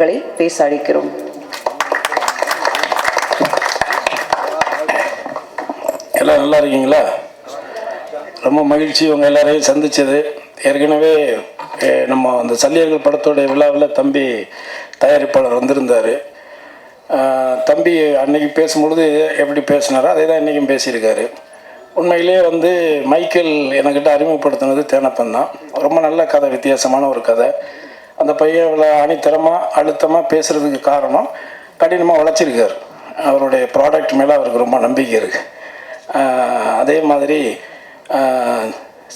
களை பேச அழைக்கிறோம் எல்லாம் நல்லா இருக்கீங்களா? ரொம்ப மகிழ்ச்சி. உங்கள் எல்லாரையும் சந்திச்சது. ஏற்கனவே நம்ம அந்த சல்லியர்கள் படத்தோடைய விழாவில் தம்பி தயாரிப்பாளர் வந்திருந்தார். தம்பி அன்னைக்கு பேசும்பொழுது எப்படி பேசினாரோ அதே தான் இன்றைக்கும் பேசியிருக்காரு. உண்மையிலேயே வந்து மைக்கேல் எனக்கிட்ட அறிமுகப்படுத்தினது தேனப்பன் தான். ரொம்ப நல்ல கதை வித்தியாசமான ஒரு கதை. அந்த பையன் அணித்தரமாக அழுத்தமாக பேசுகிறதுக்கு காரணம் கடினமாக உழைச்சிருக்காரு. அவருடைய ப்ராடக்ட் மேலே அவருக்கு ரொம்ப நம்பிக்கை இருக்குது அதே மாதிரி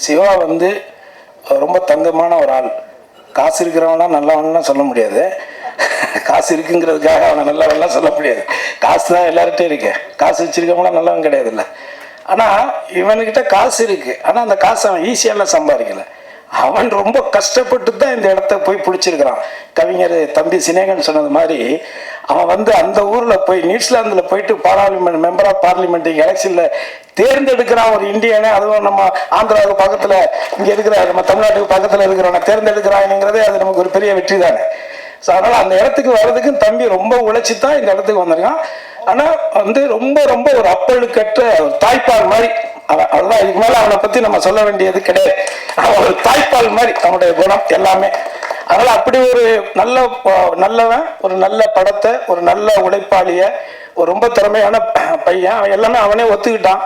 சிவா வந்து ரொம்ப தங்கமான ஒரு ஆள். காசு இருக்கிறவன்லாம் நல்லவன்லாம் சொல்ல முடியாது. காசு இருக்குங்கிறதுக்காக அவனை நல்லவன்லாம் சொல்ல முடியாது. காசு தான் எல்லார்கிட்டையும் இருக்கு. காசு வச்சிருக்கவங்களாம் நல்லவன் கிடையாதுல்ல. ஆனால் இவனுக்கிட்ட காசு இருக்குது ஆனால் அந்த காசு அவன் ஈஸியெல்லாம் சம்பாதிக்கலை. அவன் ரொம்ப கஷ்டப்பட்டு தான் இந்த இடத்த போய் பிடிச்சிருக்கிறான். கவிஞர் தம்பி சினேகன் சொன்னது மாதிரி அவன் வந்து அந்த ஊரில் போய் நியூசிலாந்தில் போயிட்டு பார்லிமெண்ட் மெம்பர் ஆஃப் பார்லிமெண்ட் எலெக்ஷனில் தேர்ந்தெடுக்கிறான் ஒரு இந்தியனை. அதுவும் நம்ம ஆந்திராவுக்கு பக்கத்தில் இங்கே இருக்கிற நம்ம தமிழ்நாட்டுக்கு பக்கத்தில் இருக்கிறவனை தேர்ந்தெடுக்கிறாங்கிறதே அது நமக்கு ஒரு பெரிய வெற்றி தானே. ஸோ அதனால் அந்த இடத்துக்கு வர்றதுக்கும் தம்பி ரொம்ப உழைச்சி தான் இந்த இடத்துக்கு வந்திருக்கான். ஆனால் வந்து ரொம்ப ரொம்ப ஒரு அப்பழுக்கற்ற தாய்ப்பார் மாதிரி. அதுதான் இதுக்கு மேலே அவனை பற்றி நம்ம சொல்ல வேண்டியது கிடையாது. அவன் ஒரு தாய்ப்பால் மாதிரி அவனுடைய குணம் எல்லாமே. அதனால் அப்படி ஒரு நல்ல நல்லவன் ஒரு நல்ல படத்தை ஒரு நல்ல உழைப்பாளிய ஒரு ரொம்ப திறமையான பையன் அவன் எல்லாமே அவனே ஒத்துக்கிட்டான்.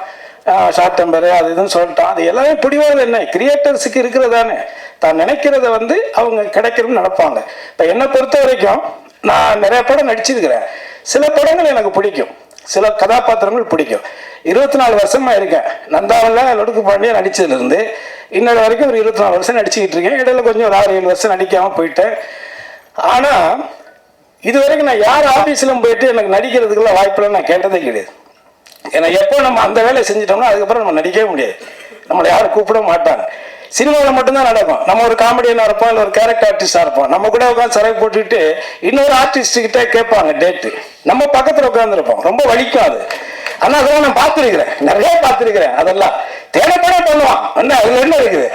ஷார்ட் டெம்பரு அது இதுன்னு சொல்லிட்டான். அது எல்லாமே பிடிவாது என்ன? கிரியேட்டர்ஸுக்கு இருக்கிறதானே. தான் நினைக்கிறத வந்து அவங்க கிடைக்கணும்னு நினைப்பாங்க. இப்போ என்னை பொறுத்த வரைக்கும் நான் நிறைய படம் நடிச்சிருக்கிறேன். சில படங்கள் எனக்கு பிடிக்கும். சில கதாபாத்திரங்கள் பிடிக்கும். இருபத்தி நாலு வருஷமா இருக்கேன். நந்தாவில் லொடுக்கு பாண்டியா நடிச்சதுலேருந்து இன்னொரு வரைக்கும் ஒரு இருபத்தி நாலு வருஷம் நடிச்சுக்கிட்டு இருக்கேன். இடையில கொஞ்சம் ஒரு ஆறு ஏழு வருஷம் நடிக்காம போயிட்டேன். ஆனால் இது வரைக்கும் நான் யார் ஆஃபீஸ்லும் போயிட்டு எனக்கு நடிக்கிறதுக்குள்ள வாய்ப்புல நான் கேட்டதே கிடையாது. ஏன்னா எப்போ நம்ம அந்த வேலையை செஞ்சிட்டோம்னா அதுக்கப்புறம் நம்ம நடிக்கவே முடியாது. நம்மளை யாரும் கூப்பிட மாட்டாங்க. சினிமாவில் மட்டும்தான் நடக்கும். நம்ம ஒரு காமெடியனாக இருப்போம் இல்லை ஒரு கேரக்டர் ஆர்டிஸ்டாக இருப்போம். நம்ம கூட உட்காந்து சிறகு போட்டுக்கிட்டு இன்னொரு ஆர்டிஸ்ட் கேட்பாங்க டேட்டு நம்ம பக்கத்தில் உட்காந்துருப்போம் ரொம்ப வலிக்கும் அது. ஆனால் அதெல்லாம் நான் பார்த்துருக்கிறேன். நிறைய பார்த்துருக்கிறேன் அதெல்லாம். தேவைப்பட பண்ணுவான். என்ன அதில் என்ன இருக்குது?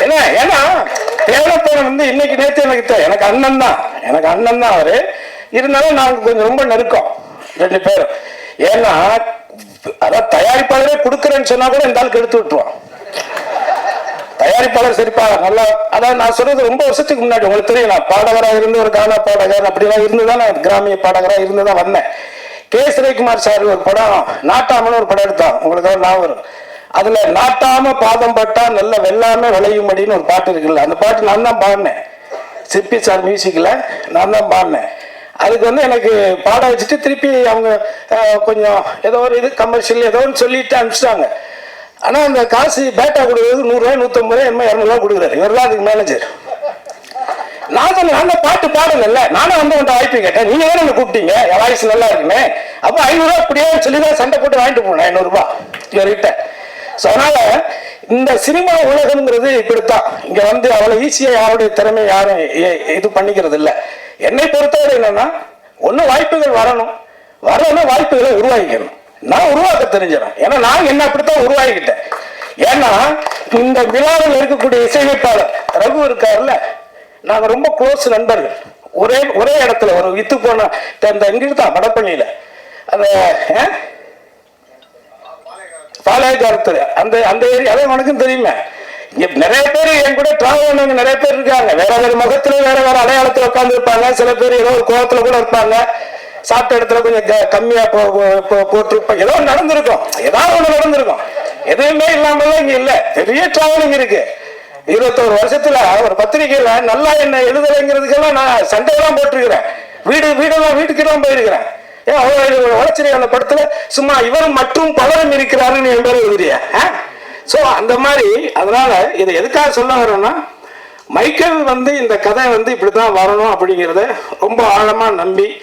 என்ன? ஏன்னா தேவைப்படம் வந்து இன்னைக்கு நேற்று எனக்கு தெ- எனக்கு அண்ணன் தான். எனக்கு அண்ணன் தான் அவரு. இருந்தாலும் நாங்கள் கொஞ்சம் ரொம்ப நெருக்கம். ரெண்டு பேரும். ஏன்னா அதான் தயாரிப்பாளரே கொடுக்குறேன்னு சொன்னா கூட இந்த ஆளுக்கு எடுத்து விட்டுருவான். தயாரிப்பாளர் சரிப்பா நல்லா அதான் நான் சொல்றது ரொம்ப வருஷத்துக்கு முன்னாடி உங்களுக்கு தெரியும் நான் பாடகராக இருந்து ஒரு கானா பாடகர் அப்படிலாம் இருந்துதான் நான் கிராமிய பாடகராக இருந்துதான் வந்தேன். கே. சுரேகுமார் சார் ஒரு படம் நாட்டாமன்னு ஒரு படம் எடுத்தான் உங்களுக்கு ஒரு ஞாபகம் வரும். அதுல நாட்டாம பாதம் பட்டா நல்ல வெள்ளாம விளையும்படின்னு ஒரு பாட்டு இருக்குல்ல அந்த பாட்டு நான் தான் பாடினேன். சிற்பி சார் மியூசிக்கில் நான் தான் பாடினேன். அதுக்கு வந்து எனக்கு பாட வச்சுட்டு திருப்பி அவங்க கொஞ்சம் ஏதோ ஒரு இது கமர்ஷியல் ஏதோ ஒன்று சொல்லிட்டு அனுப்பிச்சிட்டாங்க. ஆனால் அந்த காசு பேட்டா கொடுக்குறது நூறுரூவா நூற்றம்பது ரூபாய் என்ன இரநூறுவா கொடுக்குறாரு. இவர் தான் அதுக்கு மேனேஜர் நான் சொன்ன நான் பாட்டு பாடல நானும் வந்து உன்ட்ட வாய்ப்பு கேட்டேன். நீங்க தானே என்ன கூப்பிட்டீங்க? என் வாய்ஸ் நல்லா இருக்குமே. அப்போ ஐநூறுரூவா அப்படியே சொல்லி தான் சண்டை போட்டு வாங்கிட்டு போனேன் ஐநூறுரூவா இவர்கிட்ட. ஸோ அதனால இந்த சினிமா உலகம்ங்கிறது இப்படித்தான். இங்க வந்து அவ்வளோ ஈஸியாக யாருடைய திறமை யாரும் இது பண்ணிக்கிறது இல்லை என்னை பொறுத்தவரை என்னன்னா ஒன்றும் வாய்ப்புகள் வரணும். வரணும் வாய்ப்புகளை உருவாக்கிக்கணும். நான் உருவாக்க தெரிஞ்சிடும் ஏன்னா நான் என்ன அப்படித்தான் உருவாகிக்கிட்டேன். ஏன்னா இந்த விழாவில் இருக்கக்கூடிய இசையமைப்பாளர் ரகு இருக்காருல்ல நாங்க ரொம்ப க்ளோஸ் நண்பர்கள். ஒரே ஒரே இடத்துல ஒரு வித்து போன இந்த இங்கிட்டு தான் வடப்பள்ளியில அந்த அஹ், பாளையக்காரத்துல அந்த அந்த ஏரியா அதே உனக்கும் தெரியுமே. நிறைய பேர் என் கூட டிராவல் பண்ணவங்க நிறைய பேர் இருக்காங்க. வேற வேற முகத்துல வேற வேற அடையாளத்துல உட்கார்ந்து இருப்பாங்க சில பேர் ஏதோ ஒரு கோபத்துல கூட இருப்பாங்க. சாப்பிட்ட இடத்துல கொஞ்சம் க- கம்மியா போ- ஏதோ நடந்திருக்கும். ஏதாவது ஒண்ணு நடந்திருக்கும். எதுவுமே இல்லாமலாம் இங்க இல்ல. பெரிய டிராவலிங் இருக்கு. இருபத்தோரு வருஷத்துல ஒரு பத்திரிக்கையில நல்லா என்ன எழுதலைங்கிறதுக்கெல்லாம் நான் சண்டையெல்லாம் போட்டிருக்கிறேன். வீடு வீடெல்லாம் வீட்டுக்கெல்லாம் போயிருக்கிறேன். ஏன் அவ்வளவு உழைச்சிரு அந்த படத்துல சும்மா இவர் மற்றும் பலரும் இருக்கிறாருன்னு என் பேர் எழுதுறிய? ஸோ அந்த மாதிரி அதனால இதை எதுக்காக சொல்ல வரோம்னா மைக்கேல் வந்து இந்த கதை வந்து இப்படிதான் வரணும் அப்படிங்கிறத ரொம்ப ஆழமா நம்பி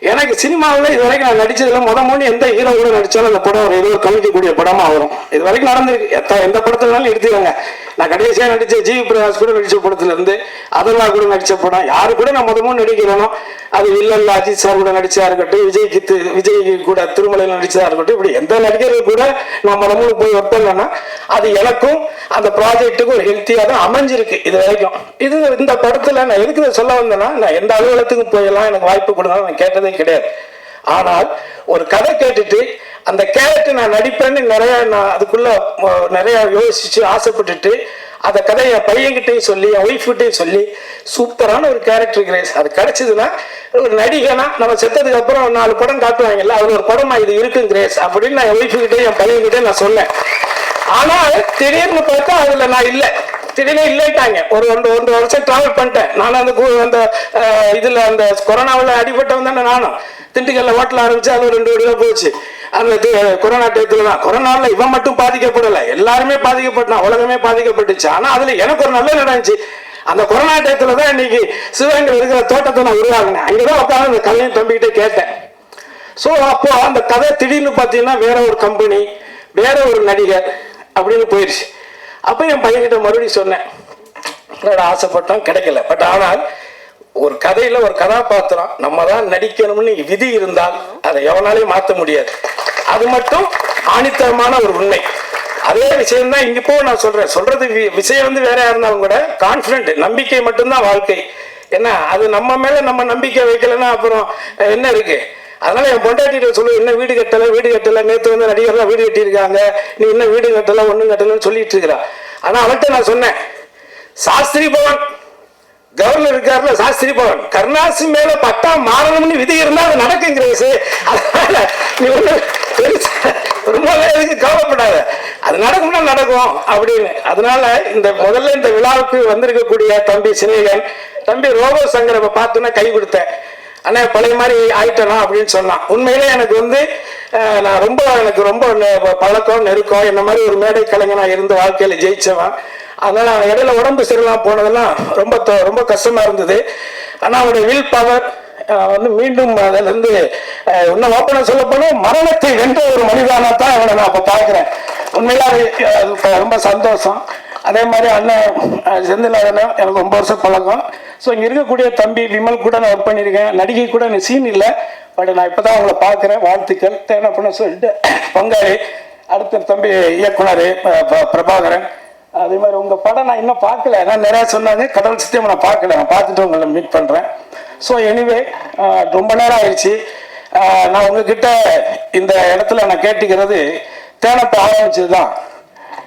எனக்கு சினிமாவில் இது வரைக்கும் நான் நடிச்சதுல முத மூணு எந்த ஹீரோ கூட நடிச்சாலும் அந்த படம் ஒரு ஏதோ கவிக்கக்கூடிய படமா வரும். இது வரைக்கும் நடந்திருக்கு. எத்த எந்த படத்துலனாலும் எடுத்துக்கோங்க. நான் கடைசியாக நடித்த ஜீவி பிரகாஷ் கூட நடிச்ச படத்துல இருந்து அதெல்லாம் கூட நடித்த படம். யாரு கூட நான் முத நடிக்கிறேனோ அது இல்லல்ல அஜித் சார் கூட நடிச்சா இருக்கட்டும் விஜய்க்கு விஜய் கூட திருமலையில் நடிச்சதா இருக்கட்டும் இப்படி எந்த நடிகர்கள் கூட நான் முத போய் ஒர்க் பண்ணேன்னா அது எனக்கும் அந்த ப்ராஜெக்ட்டுக்கும் ஒரு ஹெல்த்தியாக தான் அமைஞ்சிருக்கு இது வரைக்கும். இது இந்த படத்தில் நான் எதுக்கு சொல்ல வந்தேன்னா நான் எந்த அலுவலகத்துக்கும் போயெல்லாம் எனக்கு வாய்ப்பு கொடுத்தா நான் கேட்டதே கிடையாது. ஆனால் ஒரு கதை கேட்டுட்டு அந்த கேரக்டர் நான் நடிப்பேன்னு நிறைய நான் அதுக்குள்ள நிறைய யோசிச்சு ஆசைப்பட்டுட்டு அந்த கதையை என் பையன்கிட்டையும் சொல்லி என் ஒய்ஃப்கிட்டையும் சொல்லி சூப்பரான ஒரு கேரக்டர் கிரேஸ். அது கிடைச்சதுன்னா ஒரு நடிகனா நம்ம செத்ததுக்கு அப்புறம் நாலு படம் காட்டுவாங்கல்ல அது ஒரு படமா இது இருக்கும் கிரேஸ் அப்படின்னு நான் என் ஒய்ஃப்கிட்டையும் என் பையன்கிட்டையும் நான் சொன்னேன். ஆனால் திடீர்னு பார்த்தா அதுல நான் இல்லை. திடீர்னு இல்லைட்டாங்க. ஒரு ஒன்று ஒன்று வருஷம் டிராவல் பண்ணிட்டேன். நானும் அந்த அந்த இதில் அந்த கொரோனாவில் அடிபட்டவன் தானே நானும். திண்டுக்கல்ல ஹோட்டல் ஆரம்பிச்சு அது ஒரு ரெண்டு வீடியோ போச்சு. அந்த கொரோனா டயத்துல தான். கொரோனாவில் இவன் மட்டும் பாதிக்கப்படலை. எல்லாருமே பாதிக்கப்பட்டான். உலகமே பாதிக்கப்பட்டுச்சு. ஆனால் அதுல எனக்கு ஒரு நல்ல நடந்துச்சு. அந்த கொரோனா டயத்துல தான் இன்னைக்கு சிவகங்கை இருக்கிற தோட்டத்தை நான் உருவாங்கினேன் அங்கதான் உட்காந்து அந்த கலையும் தம்பிக்கிட்டே கேட்டேன். ஸோ அப்போ அந்த கதை திடீர்னு பார்த்தீங்கன்னா வேற ஒரு கம்பெனி வேற ஒரு நடிகர் அப்படின்னு போயிடுச்சு அப்போ என் பையன்கிட்ட மறுபடியும் சொன்னேன். ஆசைப்பட்டோம் கிடைக்கல. பட் ஆனால் ஒரு கதையில ஒரு கதாபாத்திரம் நம்ம தான் நடிக்கணும்னு விதி இருந்தால் அதை எவனாலையும் மாற்ற முடியாது. அது மட்டும் ஆணித்தரமான ஒரு உண்மை. அதே விஷயம் தான் இங்க இப்போ நான் சொல்றேன். சொல்றது வி- விஷயம் வந்து வேற இருந்தாலும் கூட கான்ஃபிடென்ட் நம்பிக்கை மட்டும்தான் வாழ்க்கை. என்ன? அது நம்ம மேல நம்ம நம்பிக்கை வைக்கலன்னா அப்புறம் என்ன இருக்கு? அதனால என் பொண்டாட்டிகிட்ட சொல்லு என்ன வீடு கட்டல? வீடு கட்டல? நேற்று வந்து நடிகர்லாம் வீடு கட்டியிருக்காங்க. நீ என்ன வீடு கட்டல? ஒன்றும் கட்டலன்னு சொல்லிட்டு இருக்கிறா. ஆனால் அவன்கிட்ட நான் சொன்னேன் சாஸ்திரி பவன் கவர்னர் இருக்காருல சாஸ்திரி பவன் கருணாசி மேல பட்டா மாறணும்னு விதி இருந்தா அது நடக்கும் கிரேஸ். அதனால நீ ஒண்ணு ரொம்பவே ரொம்ப எதுக்கு கவலைப்படாத. அது நடக்கும்னா நடக்கும் அப்படின்னு. அதனால இந்த முதல்ல இந்த விழாவுக்கு வந்திருக்கக்கூடிய தம்பி சினேகன் தம்பி ரோபோ சங்கரவை பார்த்தோன்னா கை கொடுத்தேன். அண்ணா பழைய மாதிரி ஆயிட்டனா அப்படின்னு சொன்னான். உண்மையிலே எனக்கு வந்து நான் ரொம்ப எனக்கு ரொம்ப பழக்கம் நெருக்கம் என்ன மாதிரி ஒரு மேடை கலைஞனா இருந்து வாழ்க்கையில ஜெயிச்சவன். அதனால அவன் இடையில உடம்பு சரியில்லாம போனதெல்லாம் ரொம்ப ரொம்ப கஷ்டமா இருந்தது. ஆனா அவருடைய வில் பவர் வந்து மீண்டும் அதிலிருந்து அஹ், இன்னும் ஓப்பனா சொல்ல போனா மரணத்தை வென்ற ஒரு மனிதனா தான் அவனை நான் இப்போ பார்க்குறேன். உண்மையில ரொம்ப சந்தோஷம். அதே மாதிரி அண்ணன் செந்தில் அண்ணன் எனக்கு ரொம்ப வருஷம் பழக்கம். ஸோ இங்கே இருக்கக்கூடிய தம்பி விமல் கூட நான் ஒர்க் பண்ணியிருக்கேன். நடிகை கூட எனக்கு சீன் இல்லை. பட் நான் இப்போ தான் அவங்கள பார்க்குறேன். வாழ்த்துக்கள். தேன பண்ண சொல்லிட்டு பங்காளி அடுத்த தம்பி இயக்குனர் ப- ப- பிரபாகரன். அதே மாதிரி உங்கள் படம் நான் இன்னும் பார்க்கல. ஏன்னா நிறையா சொன்னாங்க. கடவுள் சித்தியம் நான் பார்க்கல. நான் பார்த்துட்டு உங்களை மீட் பண்ணுறேன் ஸோ எனிவே ரொம்ப நேரம் ஆயிடுச்சு. நான் உங்ககிட்ட இந்த இடத்துல நான் கேட்டுக்கிறது தேனப்ப ஆரம்பிச்சது தான்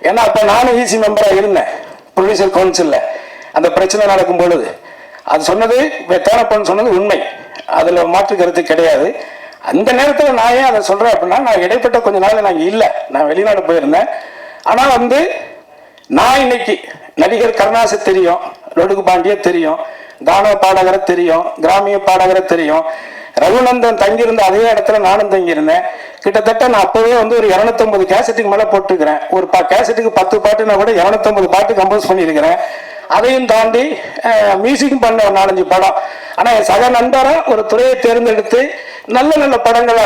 ஏன்னா அப்போ நானும் ஈசி மெம்பராக இருந்தேன். ப்ரொடியூசர் கவுன்சிலில் அந்த பிரச்சனை நடக்கும் பொழுது. அது சொன்னது தேனப்பன் சொன்னது உண்மை. அதில் மாற்று கருத்து கிடையாது. அந்த நேரத்தில் நான் ஏன் அதை சொல்கிறேன் அப்படின்னா நான் இடைப்பட்ட கொஞ்ச நாள் நாங்கள் இல்லை. நான் வெளிநாடு போயிருந்தேன். ஆனால் வந்து நான் இன்னைக்கு நடிகர் கருணாசு தெரியும் லொடுகு பாண்டிய தெரியும் கான பாடகரை தெரியும் கிராமிய பாடகரை தெரியும். ரகுநந்தன் தங்கியிருந்த அதே இடத்துல நானும் தங்கியிருந்தேன். கிட்டத்தட்ட நான் அப்போவே வந்து ஒரு 250 கேசட்டுக்கு மேலே போட்டிருக்கிறேன். ஒரு ப கேசட்டுக்கு பத்து பாட்டுனா கூட 250 பாட்டு கம்போஸ் பண்ணியிருக்கிறேன். அதையும் தாண்டி மியூசிக்கும் பண்ண ஒரு நாலஞ்சு படம். ஆனால் என் சக நண்பராக ஒரு துறையை தேர்ந்தெடுத்து நல்ல நல்ல படங்களா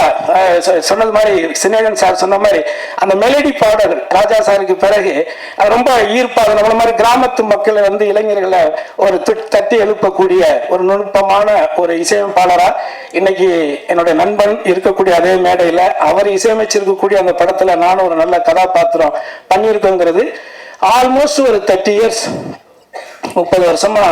சொ- சொன்னது மாதிரி சினேகன் சார் சொன்ன மாதிரி அந்த மெலடி பாடல்கள் ராஜா சாருக்கு பிறகு அது ரொம்ப ஈர்ப்பாக நம்மள மாதிரி கிராமத்து மக்களை வந்து இளைஞர்களை ஒரு தட்டி எழுப்பக்கூடிய ஒரு நுட்பமான ஒரு இசையமைப்பாளராக இன்னைக்கு என்னுடைய நண்பன் இருக்கக்கூடிய அதே மேடையில் அவர் இசையமைச்சிருக்கக்கூடிய அந்த படத்தில் நானும் ஒரு நல்ல கதாபாத்திரம் பண்ணியிருக்கோங்கிறது ஆல்மோஸ்ட் ஒரு தேர்ட்டி இயர்ஸ் முப்பது வருஷமா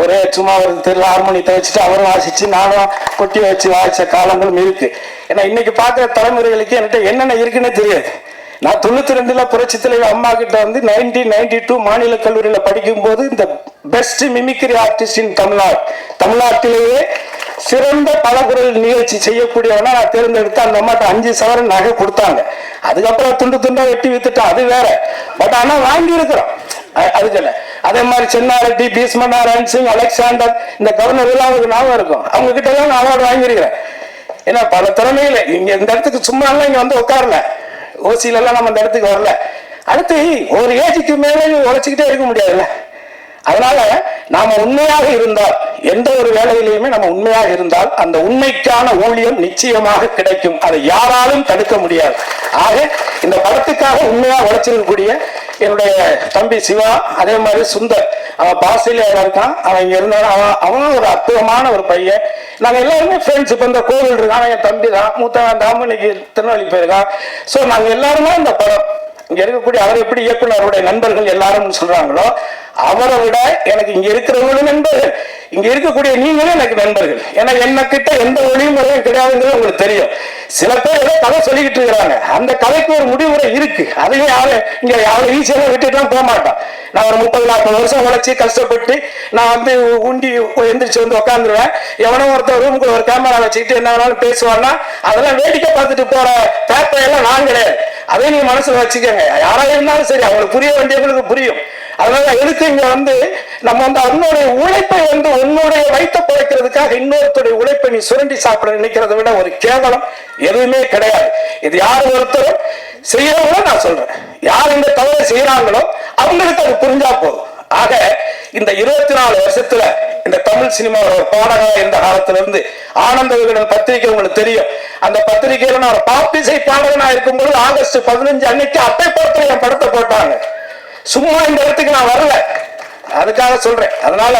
ஒரே சும்மா ஒரு தெரு ஹார்மோனியத்தை வச்சுட்டு அவரும் வாசிச்சு நானும் கொட்டி வச்சு வாசிச்ச காலங்களும் இருக்கு. ஏன்னா இன்னைக்கு பார்க்குற தலைமுறைகளுக்கு என்கிட்ட என்னென்ன இருக்குன்னே தெரியாது. நான் தொண்ணூத்தி ரெண்டுல புரட்சி தலைவர் அம்மா கிட்ட வந்து நைன்டீன் நைன்டி டூ மாநில கல்லூரியில படிக்கும்போது இந்த best mimicry artist in Tamil Nadu. தமிழ்நாட்டிலேயே சிறந்த பலகுரல் நிகழ்ச்சி செய்யக்கூடியவனா நான் தேர்ந்தெடுத்து அந்த அம்மாட்ட அஞ்சு சவரன் நகை கொடுத்தாங்க. அதுக்கப்புறம் துண்டு துண்டா வெட்டி வித்துட்டோம் அது வேற. பட் ஆனா வாங்கி இருக்கிறோம் அதுக்கல்ல அதே மாதிரி சென்னாரெட்டி பீஸ்மநாராயண் சிங் அலெக்சாண்டர் இந்த கவர்னர் எல்லாம் அவங்களுக்கு ஞாபகம் இருக்கும். அவங்க கிட்ட எல்லாம் நான் அவார்டு வாங்கியிருக்கிறேன். ஏன்னா பல திறமையில இங்க இந்த இடத்துக்கு சும்மா எல்லாம் இங்க வந்து உட்காரல ஓசியில எல்லாம் நம்ம இந்த இடத்துக்கு வரல. அடுத்து ஒரு ஏஜுக்கு மேலே உழைச்சிக்கிட்டே இருக்க முடியாதுல்ல. அதனால நாம உண்மையாக இருந்தால் எந்த ஒரு வேலையிலையுமே நம்ம உண்மையாக இருந்தால் அந்த உண்மைக்கான ஊழியம் நிச்சயமாக கிடைக்கும். அதை யாராலும் தடுக்க முடியாது. ஆக இந்த படத்துக்காக உண்மையாக உழைச்சிருக்கக்கூடிய என்னுடைய தம்பி சிவா அதே மாதிரி சுந்தர் அவன் பாஸ்திரேலியாவில் இருக்கான். அவன் இங்க இருந்தான். அவன் அவனும் ஒரு அற்புதமான ஒரு பையன். நாங்க எல்லாருமே ஃப்ரெண்ட்ஸ் இப்போ இந்த கோவில் இருக்கான் என் தம்பி தான். மூத்தவன் தாம இன்னைக்கு திருநெல்வேலி போயிருக்கான். ஸோ நாங்க எல்லாருமே இந்த படம் இங்க இருக்கக்கூடிய அவர் எப்படி இயக்குனருடைய நண்பர்கள் எல்லாரும் சொல்றாங்களோ அவரை விட எனக்கு இங்க இருக்கிறவங்களும் நண்பர்கள். இங்க இருக்கக்கூடிய நீங்களும் எனக்கு நண்பர்கள். ஏன்னா என்ன கிட்ட எந்த ஒளிமுறையும் கிடையாதுங்கிறது உங்களுக்கு தெரியும். சில பேர் ஏதோ கதை சொல்லிக்கிட்டு இருக்கிறாங்க. அந்த கதைக்கு ஒரு முடிவுரை இருக்கு. அதையும் யாரும் இங்க யாரும் ஈஸியாக விட்டுட்டுலாம் போக மாட்டான். நான் ஒரு முப்பது நாற்பது வருஷம் உழைச்சி கஷ்டப்பட்டு நான் வந்து உண்டி எந்திரிச்சு வந்து உட்காந்துருவேன் எவனோ ஒருத்தர் ரூமுக்குள்ள ஒரு கேமரா வச்சுக்கிட்டு என்ன வேணாலும் பேசுவான்னா அதெல்லாம் வேடிக்கை பார்த்துட்டு போற பேப்பர் எல்லாம் நான் கிடையாது. அதை நீங்க மனசுல வச்சுக்கோங்க. யாரா இருந்தாலும் சரி அவங்களுக்கு புரிய வேண்டியவங்களுக்கு புரியும். அதனால எதுக்கு இங்க வந்து நம்ம வந்து அவனுடைய உழைப்பை வந்து உன்னுடைய வைத்த பழைக்கிறதுக்காக இன்னொருத்தருடைய உழைப்பை நீ சுரண்டி சாப்பிட நினைக்கிறத விட ஒரு கேவலம் எதுவுமே கிடையாது. இது யார் ஒருத்தரும் செய்யறவங்களோ நான் சொல்றேன். யார் இந்த தவறை செய்யறாங்களோ அவங்களுக்கு அது புரிஞ்சா போதும். ஆக இந்த இருபத்தி நாலு வருஷத்துல இந்த தமிழ் சினிமாவோட ஒரு பாடகா இருந்த காலத்துல இருந்து ஆனந்த விகடன் பத்திரிகை உங்களுக்கு தெரியும். அந்த பத்திரிகையில நான் ஒரு பாப்பிசை பாடகனா இருக்கும்போது ஆகஸ்ட் பதினஞ்சு அன்னைக்கு அட்டை படத்துல என் படத்தை போட்டாங்க. சும்மா இந்த இடத்துக்கு நான் வரல. அதுக்காக சொல்றேன். அதனால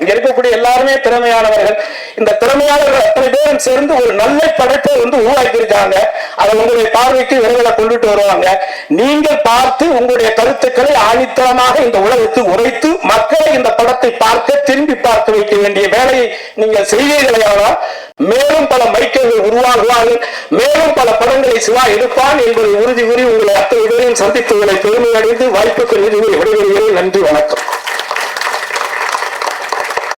இங்க இருக்கக்கூடிய எல்லாருமே திறமையானவர்கள். இந்த திறமையாளர்கள் அத்தனை பேரும் சேர்ந்து ஒரு நல்ல படைப்பை வந்து உருவாக்கி இருக்காங்க அதை உங்களுடைய பார்வைக்கு விரைவில் கொண்டுட்டு வருவாங்க. நீங்கள் பார்த்து உங்களுடைய கருத்துக்களை ஆணித்தரமாக இந்த உலகத்துக்கு உரைத்து மக்களை இந்த படத்தை பார்க்க திரும்பி பார்க்க வைக்க வேண்டிய வேலையை நீங்கள் செய்வீர்களையானால் மேலும் பல மைக்கங்கள் உருவாகுவார்கள். மேலும் பல படங்களை சிவா எடுப்பான் என்பதை உறுதி கூறி உங்களை அத்தனை பேரையும் சந்தித்து உங்களை பெருமையடைந்து வாய்ப்புக்கு விடைபெறுகிறேன். நன்றி வணக்கம்.